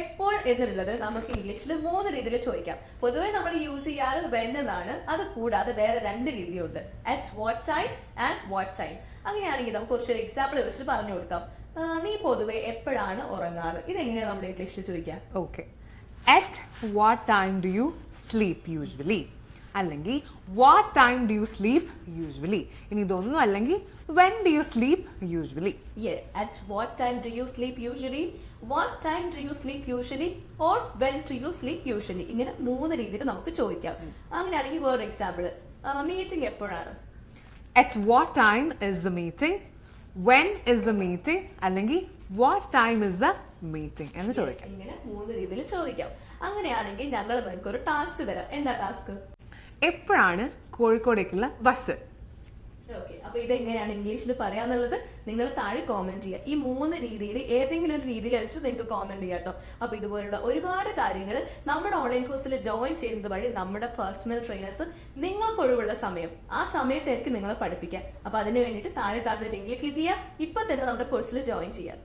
എപ്പോൾ എന്നുള്ളത് നമുക്ക് ഇംഗ്ലീഷിൽ മൂന്ന് രീതിയിൽ ചോദിക്കാം. പൊതുവെ നമ്മൾ യൂസ് ചെയ്യാറ് വെൻ എന്നാണ് അത് കൂടാതെ വേറെ രണ്ട് രീതിയുണ്ട്. At what time and what time അങ്ങനെയാണെങ്കിൽ നമുക്ക് കുറച്ചൊരു എക്സാമ്പിൾ വെച്ചിട്ട് പറഞ്ഞു കൊടുക്കാം. നീ പൊതുവെ എപ്പോഴാണ് ഉറങ്ങാറ്? ഇതെങ്ങനെയാണ് നമ്മുടെ ഇംഗ്ലീഷിൽ ചോദിക്കാം? Okay at what time do you sleep usually അല്ലെങ്കിൽ what time do you sleep usually ഇനി ഇതൊന്നും അല്ലെങ്കിൽ when do you sleep usually yes at what time do you sleep usually what time do you sleep usually or when do you sleep usually ഇങ്ങനെ മൂന്ന് രീതിയിൽ നമുക്ക് ചോദിക്കാം. അങ്ങനെയാണെങ്കിൽ വേറൊരു എക്സാമ്പിൾ മീറ്റിംഗ് എപ്പോഴാണ്? At what time is the meeting when is the meeting അല്ലെങ്കിൽ what time is the meeting എന്ന് ചോദിക്കാം. ഇങ്ങനെ മൂന്ന് രീതിയിൽ ചോദിക്കാം. അങ്ങനെയാണെങ്കിൽ ഞങ്ങൾ നിങ്ങൾക്ക് ഒരു ടാസ്ക് തരാം. എന്താ ടാസ്ക് എപ്പോഴാണ് കോഴിക്കോടേക്കുള്ള ബസ്? ഓക്കെ അപ്പൊ ഇതെങ്ങനെയാണ് ഇംഗ്ലീഷിൽ പറയാന്നുള്ളത് നിങ്ങൾ താഴെ കോമെന്റ് ചെയ്യുക. ഈ മൂന്ന് രീതിയിൽ ഏതെങ്കിലും ഒരു രീതിയിൽ വെച്ചിട്ട് നിങ്ങൾക്ക് കോമെന്റ് ചെയ്യാം കേട്ടോ. അപ്പൊ ഇതുപോലുള്ള ഒരുപാട് കാര്യങ്ങൾ നമ്മുടെ ഓൺലൈൻ കോഴ്സിൽ ജോയിൻ ചെയ്യുന്നത് വഴി നമ്മുടെ പേഴ്സണൽ ട്രെയിനേഴ്സ് നിങ്ങൾക്ക് ഒഴിവുള്ള സമയം ആ സമയത്തേക്ക് നിങ്ങളെ പഠിപ്പിക്കാം. അപ്പൊ അതിന് വേണ്ടിയിട്ട് താഴെ താഴെ ലിങ്കിൽ ക്ലിക്ക് ചെയ്യുക. ഇപ്പൊ തന്നെ നമ്മുടെ കോഴ്സിൽ ജോയിൻ ചെയ്യാം.